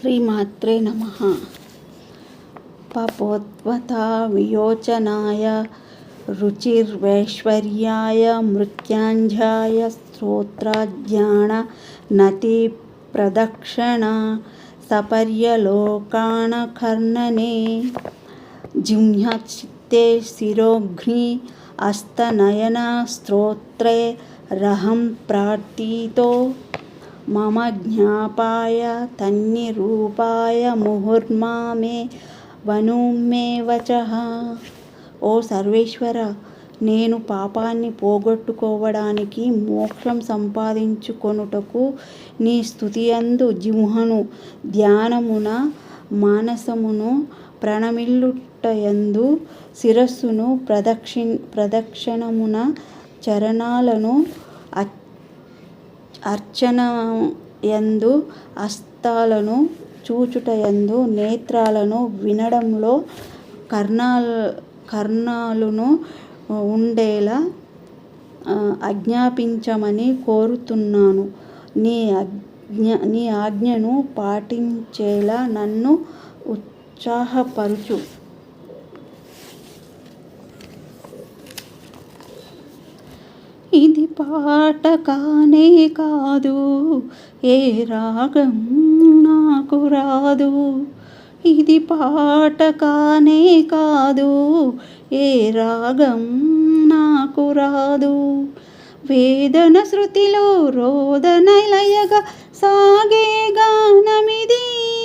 శ్రీమాత్రే నమ పపోత్వతావియోచనాయ రుచిర్వైశ్వర్యాయ మృత్యాంజాయ స్తోత్రాజ్ఞాన నతి ప్రదక్షిణ సపర్యలోకాణకర్ణనే జిహ్ఞచిత్తే శిరోఘ్ని అస్తనయన స్తోత్రే రహం ప్రార్థితో మమ జ్ఞాపాయ తన్నిరూపాయ ముహుర్మామే వనుమే వచ ఓ సర్వేశ్వర నేను పాపాన్ని పోగొట్టుకోవడానికి మోక్షం సంపాదించుకొనుటకు నీ స్తుతియందు జిహ్వను ధ్యానమున మానసమును ప్రణమిల్లుటయందు శిరస్సును ప్రదక్షి ప్రదక్షిణమున చరణాలను అర్చన యందు హస్తాలను చూచుటయందు నేత్రాలను వినడంలో కర్ణాల కర్ణాలును ఉండేలా ఆజ్ఞాపించమని కోరుతున్నాను. నీ ఆజ్ఞ నీ ఆజ్ఞను పాటించేలా నన్ను ఉత్సాహపరచు. ఇది పాట కానే కాదు. ఏ రాగం నాకు రాదు. ఇది పాట కానే కాదు. ఏ రాగం నాకు రాదు. వేదన శృతిలో రోదన లయగా సాగే గానమిది.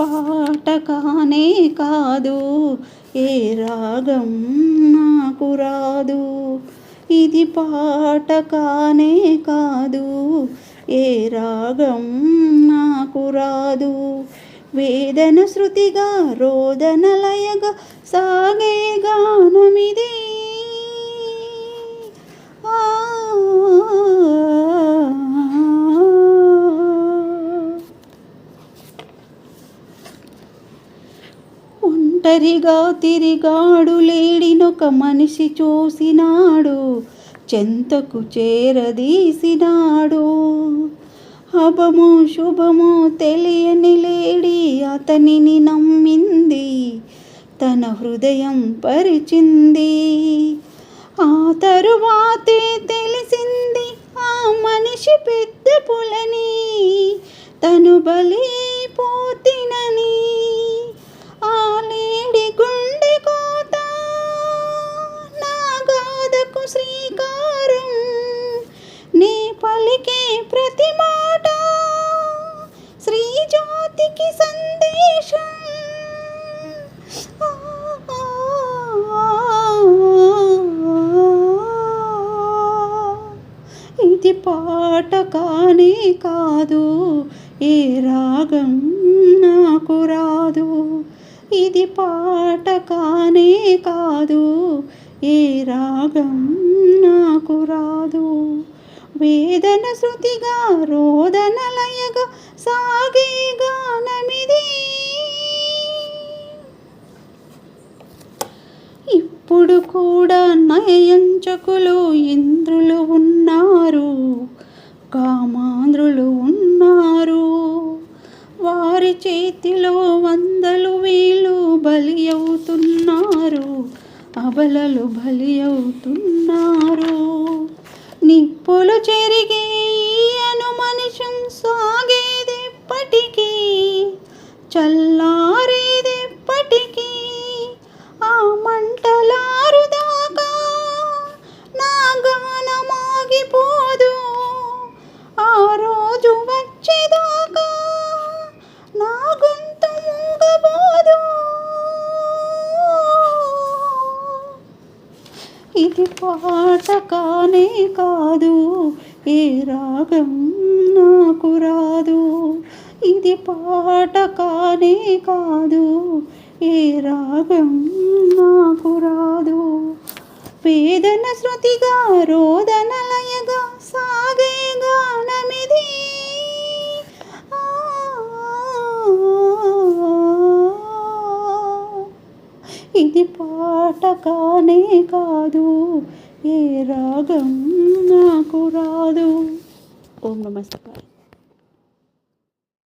ఇది పాట కానే కాదు ఏ రాగం నాకు రాదు. ఇది పాట కానే కాదు ఏ రాగం నాకు రాదు. వేదన శృతిగా రోదన లయగా సాగే గానమిదే. ఒంటరిగా తిరిగాడు లేడినొక మనిషి చూసినాడు చెంతకు చేరదీసినాడు. అభమో శుభమో తెలియని లేడి అతనిని నమ్మింది తన హృదయం పరిచింది. ఆ తరువాతే తెలిసింది ఆ మనిషి పెద్ద పులని తను బలిపో పాట కానే కాదు ఏ రాగం నాకు రాదు. ఇది పాట కానీ కాదు ఏ రాగం నాకు రాదు. వేదన శృతిగా రోదన లయగా సాగే గానమిది. ఇప్పుడు కూడా నయంచకులు ఇంద్రులు ఉన్నారు. కామాంధ్రులు ఉన్నారు. వారి చేతిలో వందలు వేలు బలి అవుతున్నారు. అబలలు బలి అవుతున్నారు. నిప్పులు చెరిగే అను మనిషం సాగేదెప్పటికీ చల్ల రోజు వచ్చేదాకా నా గొంతు మూగబోదు. ఇది పాట కానే కాదు ఏ రాగం నాకు రాదు. ఇది పాట కానే కాదు ఏ రాగం నాకు రాదు. వేదన శృతిగా రోదన లయగా సాగే గానమిది ఆ ఇది పాట కానే కాదు ఏ రాగం నాకు రాదు. ఓం నమస్కారం